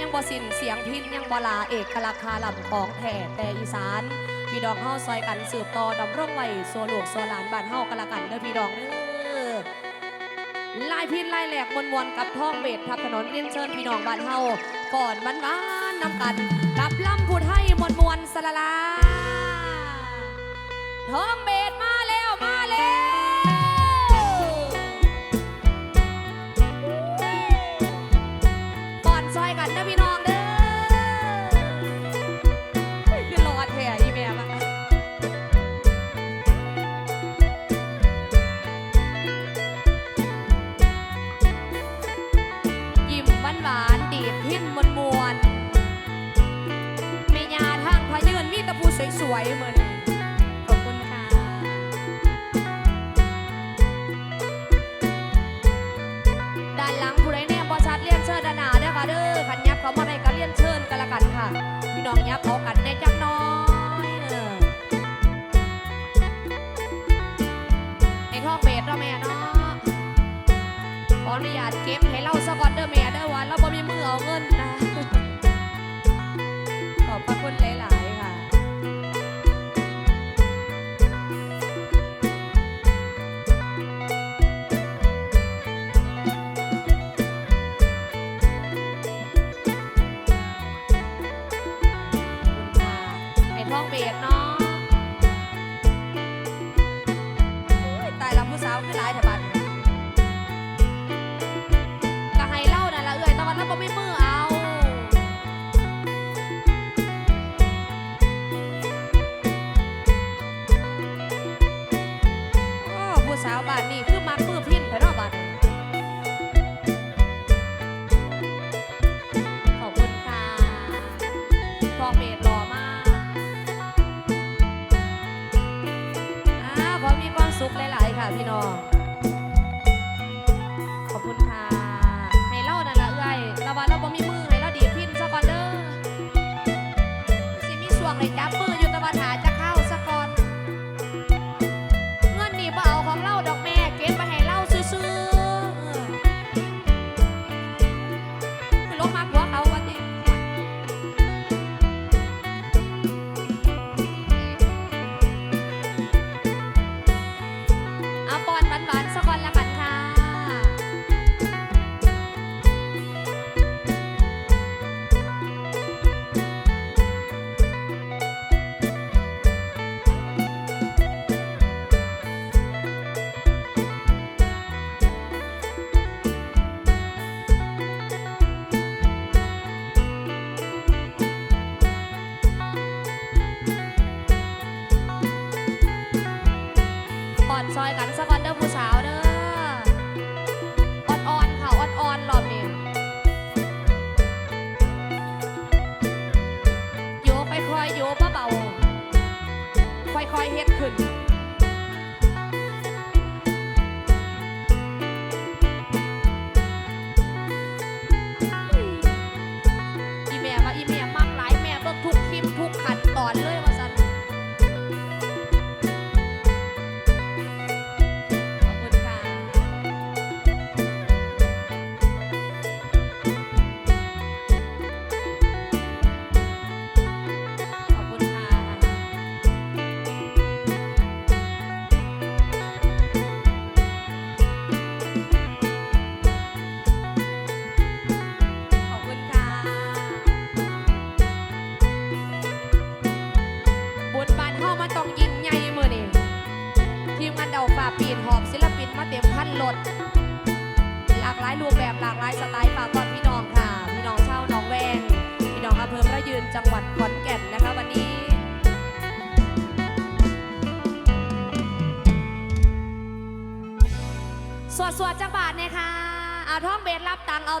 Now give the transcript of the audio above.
ยังบอสินเสียงพินยังบลาเอกลักษณ์คาลำของแท้แต่อีสานพี่ดองเฮาซอยกันสืบต่อดำรงไว้สัวหลวงสัวหลานบ้านเฮากันละกันเด้อพี่ดองเด้อลายพินลายแหลกมวนมวนกับท้องเบสทับถนนเรียนเชิญพี่น้องบ้านเฮาก่อนวันบ้านๆนำกันกับลำพูดให้มวนมวนสละลา ซอยกันนะพี่น้องเด้อคือรอแท้อีแม่มายิ้มหวานหวานดีดพินมวนมวนไม่ยาทางพยืนมีตะพูสวยๆเหมือนขอบคุณค่ะด้านหลังผู้ใดเนี่ย กันค่ะ พี่น้องยับเอากันในจักน้อยเออไอ้ท่อเบสเนาะแม่เนาะขออนุญาตเก็บให้เราสะก่อนเด้อแม่เด้อว่าเราบ่มีมือเอาเงินนะ ท่องเบสเนาะตายล้วผู้สาวคือหลายแถบ้านก็ให้เล่านั่นละเอ่ยตะวันแล้วบ่ไม่มือเอาโอ้ผู้สาวบ้านนี่คือมักมือพินไปเนาะบ้านขอบคุณค่ะทองเมด อาปอนหวานๆสักวันละ ฮ็ดขึ้นากหลายรูปแบบหลากหลายสไตล์ฝากก่อนพี่น้องค่ะ พี่น้องเช่าน้องแวงพี่น้องอำเภอพระยืนจังหวัดขอนแก่นนะคะวันนี้ สวดสวดจังบาทเนี่ยค่ะเอาท่องเบสรับตังเอา